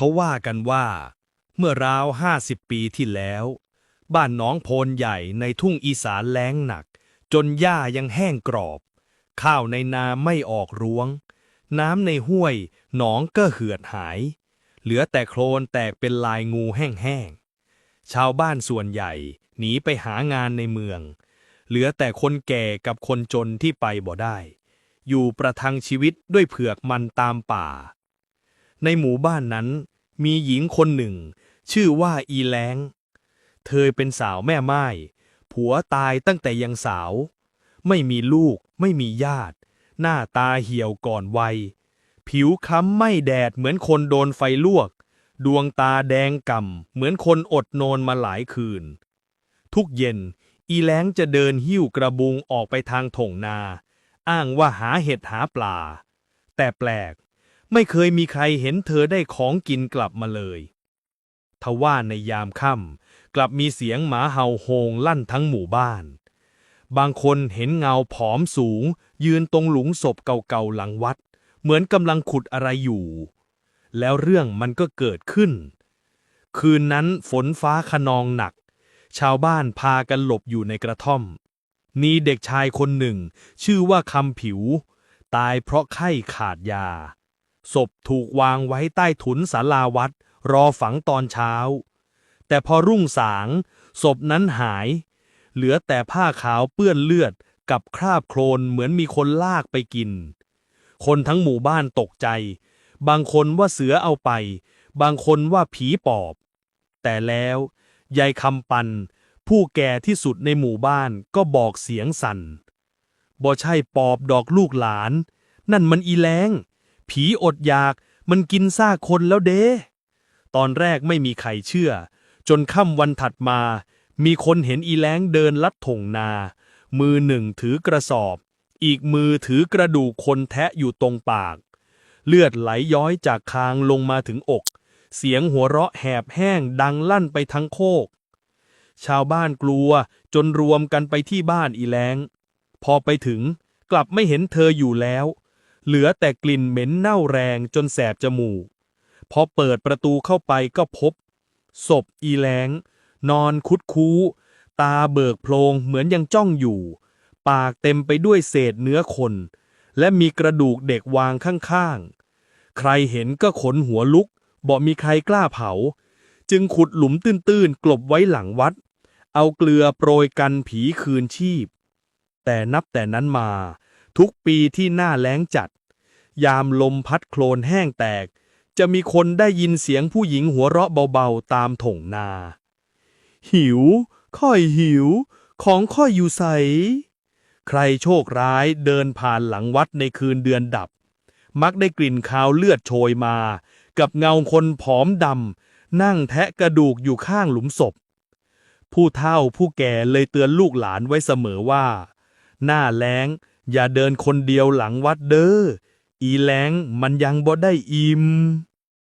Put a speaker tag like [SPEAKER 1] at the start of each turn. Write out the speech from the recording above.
[SPEAKER 1] เขาว่ากันว่า เมื่อราวห้าสิบปีที่แล้ว บ้านหน้องโพนใหญ่ในทุ่งอีสานแล้งหนัก จนหญ้ายังแห้งกรอบ ข้าวในนาไม่ออกรวง น้ำในห้วยหนองก็เหือดหาย เหลือแต่โคลนแตกเป็นลายงูแห้งๆชาวบ้านส่วนใหญ่หนีไปหางานในเมือง เหลือแต่คนแก่กับคนจนที่ไปบ่ได้ อยู่ประทังชีวิตด้วยเผือกมันตามป่า ในหมู่บ้านนั้น มีหญิงคนหนึ่ง ชื่อว่าอีแลงเธอเป็นสาวแม่ไม้ผัวตายตั้งแต่ยังสาว ไม่มีลูกไม่มีญาติ หน้าตาเหี่ยวก่อนวัย ผิวค้ำไม่แดดเหมือนคนโดนไฟลวก ดวงตาแดงก่ำเหมือนคนอดนอนมาหลายคืน ทุกเย็น อีแล้งจะเดินหิ้วกระบุงออกไปทางถงนา อ้างว่าหาเห็ดหาปลา แต่แปลก ไม่เคยมีใครเห็นเธอได้ของกินกลับมาเลยทว่าในยามค่ำกลับมีเสียงหมาเห่าโฮงลั่นทั้งหมู่บ้าน บางคนเห็นเงาผอมสูง ยืนตรงหลุมศพเก่าๆหลังวัด เหมือนกำลังขุดอะไรอยู่ แล้วเรื่องมันก็เกิดขึ้น คืนนั้นฝนฟ้าขนองหนัก ชาวบ้านพากันหลบอยู่ในกระท่อม มีเด็กชายคนหนึ่ง ชื่อว่าคำผิว ตายเพราะไข้ขาดยา ศพถูกวางไว้ใต้ถุนศาลาวัด รอฝังตอนเช้า แต่พอรุ่งสาง ศพนั้นหาย เหลือแต่ผ้าขาวเปื้อนเลือดกับคราบโคลนเหมือนมีคนลากไปกิน คนทั้งหมู่บ้านตกใจ บางคนว่าเสือเอาไป บางคนว่าผีปอบ แต่แล้วยายคำปัน ผู้แก่ที่สุดในหมู่บ้านก็บอกเสียงสั่นบ่ใช่ปอบดอกลูกหลาน นั่นมันอีแรง ผีอดอยาก มันกินซากคนแล้วเด้ ตอนแรกไม่มีใครเชื่อ จนค่ำวันถัดมา มีคนเห็นอีแล้งเดินลัดถงนา มือหนึ่งถือกระสอบ อีกมือถือกระดูกคนแทะอยู่ตรงปาก เลือดไหลย้อยจากคางลงมาถึงอก เสียงหัวเราะแหบแห้งดังลั่นไปทั้งโคก ชาวบ้านกลัวจนรวมกันไปที่บ้านอีแล้ง พอไปถึงกลับไม่เห็นเธออยู่แล้ว เหลือแต่กลิ่นเหม็นเน่าแรงจนแสบจมูก พอเปิดประตูเข้าไปก็พบ ศพอีแลงนอนคุดคู้ ตาเบิกโพลงเหมือนยังจ้องอยู่ ปากเต็มไปด้วยเศษเนื้อคน และมีกระดูกเด็กวางข้างๆ ใครเห็นก็ขนหัวลุกบอกมีใครกล้าเผา จึงขุดหลุมตื้นๆ กลบไว้หลังวัด เอาเกลือโปรยกันผีคืนชีพ แต่นับแต่นั้นมาทุกปีที่หน้าแล้งจัด ยามลมพัดโคลนแห้งแตก จะมีคนได้ยินเสียงผู้หญิงหัวเราะเบาๆตามถงนา หิว ค่อยหิว ของค่อยอยู่ใส ใครโชคร้ายเดินผ่านหลังวัดในคืนเดือนดับ มักได้กลิ่นคาวเลือดโชยมา กับเงาคนผอมดำนั่งแทะกระดูกอยู่ข้างหลุมศพ ผู้เฒ่าผู้แก่เลยเตือนลูกหลานไว้เสมอว่า หน้าแล้งอย่าเดินคนเดียวหลังวัดเด้อ อีแล้งมันยังบ่ได้อิ่ม